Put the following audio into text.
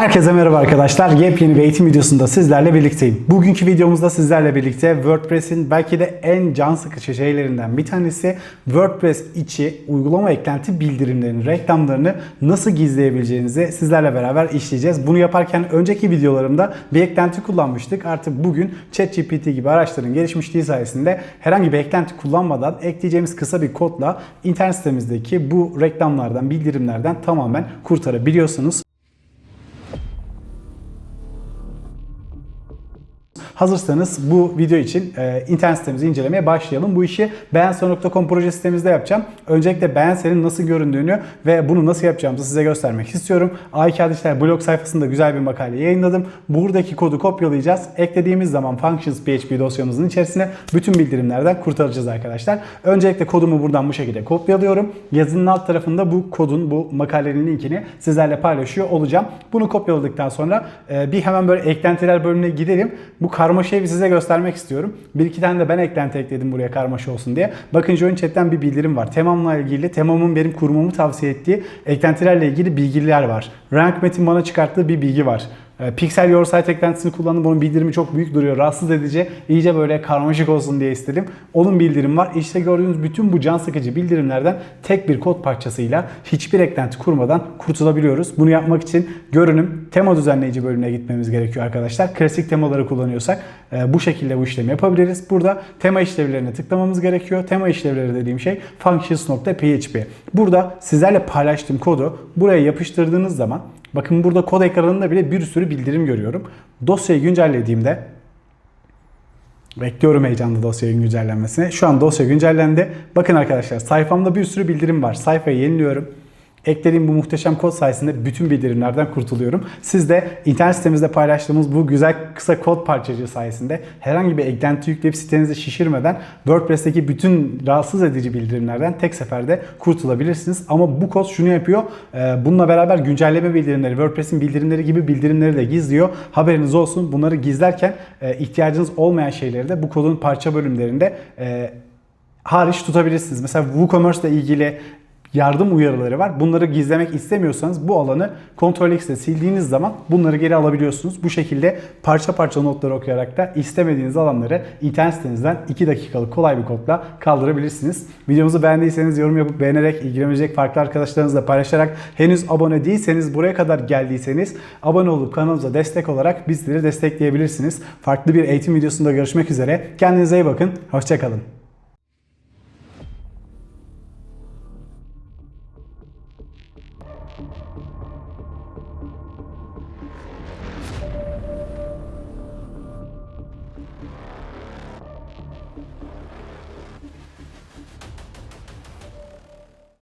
Herkese merhaba arkadaşlar. Yepyeni bir eğitim videosunda sizlerle birlikteyim. Bugünkü videomuzda sizlerle birlikte WordPress'in belki de en can sıkıcı şeylerinden bir tanesi WordPress içi uygulama eklenti bildirimlerini, reklamlarını nasıl gizleyebileceğinizi sizlerle beraber işleyeceğiz. Bunu yaparken önceki videolarımda bir eklenti kullanmıştık. Artık bugün ChatGPT gibi araçların gelişmişliği sayesinde herhangi bir eklenti kullanmadan ekleyeceğimiz kısa bir kodla internet sitemizdeki bu reklamlardan, bildirimlerden tamamen kurtarabiliyorsunuz. Hazırsanız bu video için e, internet sitemizi incelemeye başlayalım. Bu işi beğense.com proje sitemizde yapacağım. Öncelikle beğensenin nasıl göründüğünü ve bunu nasıl yapacağımızı size göstermek istiyorum. iCloud İşler blog sayfasında güzel bir makale yayınladım. Buradaki kodu kopyalayacağız. Eklediğimiz zaman functions PHP dosyamızın içerisine bütün bildirimlerden kurtaracağız arkadaşlar. Öncelikle kodumu buradan bu şekilde kopyalıyorum. Yazının alt tarafında bu kodun, bu makalenin linkini sizlerle paylaşıyor olacağım. Bunu kopyaladıktan sonra e, bir hemen böyle eklentiler bölümüne gidelim. Bu karmaşayı bir size göstermek istiyorum. Bir iki tane de ben eklenti ekledim buraya karmaşa olsun diye. Bakın Join Chat'ten bir bildirim var. Temamla ilgili, Temam'ın benim kurmamı tavsiye ettiği eklentilerle ilgili bilgiler var. Rank Metin bana çıkarttığı bir bilgi var. E, Pixel Your Site eklentisini kullandım. Onun bildirimi çok büyük duruyor. Rahatsız edici. İyice böyle karmaşık olsun diye istedim. Onun bildirim var. İşte gördüğünüz bütün bu can sıkıcı bildirimlerden tek bir kod parçasıyla hiçbir eklenti kurmadan kurtulabiliyoruz. Bunu yapmak için görünüm tema düzenleyici bölümüne gitmemiz gerekiyor arkadaşlar. Klasik temaları kullanıyorsak e, bu şekilde bu işlemi yapabiliriz. Burada tema işlevlerine tıklamamız gerekiyor. Tema işlevleri dediğim şey functions.php. Burada sizlerle paylaştığım kodu buraya yapıştırdığınız zaman Bakın burada kod ekranında bile bir sürü bildirim görüyorum. Dosyayı güncellediğimde Bekliyorum heyecanla dosyanın güncellenmesini. Şu an dosya güncellendi. Bakın arkadaşlar sayfamda bir sürü bildirim var. Sayfayı yeniliyorum. Eklediğim bu muhteşem kod sayesinde bütün bildirimlerden kurtuluyorum. Siz de internet sitemizde paylaştığımız bu güzel kısa kod parçacığı sayesinde herhangi bir eklenti yükleyip sitenizi şişirmeden WordPress'teki bütün rahatsız edici bildirimlerden tek seferde kurtulabilirsiniz. Ama bu kod şunu yapıyor. Ee, Bununla beraber güncelleme bildirimleri, WordPress'in bildirimleri gibi bildirimleri de gizliyor. Haberiniz olsun. Bunları gizlerken e, ihtiyacınız olmayan şeyleri de bu kodun parça bölümlerinde e, hariç tutabilirsiniz. Mesela WooCommerce ile ilgili yardım uyarıları var. Bunları gizlemek istemiyorsanız bu alanı Ctrl X ile sildiğiniz zaman bunları geri alabiliyorsunuz. Bu şekilde parça parça notları okuyarak da istemediğiniz alanları internet sitenizden 2 dakikalık kolay bir kodla kaldırabilirsiniz. Videomuzu beğendiyseniz yorum yapıp beğenerek ilgilenecek farklı arkadaşlarınızla paylaşarak henüz abone değilseniz buraya kadar geldiyseniz abone olup kanalımıza destek olarak bizleri destekleyebilirsiniz. Farklı bir eğitim videosunda görüşmek üzere. Kendinize iyi bakın. Hoşçakalın.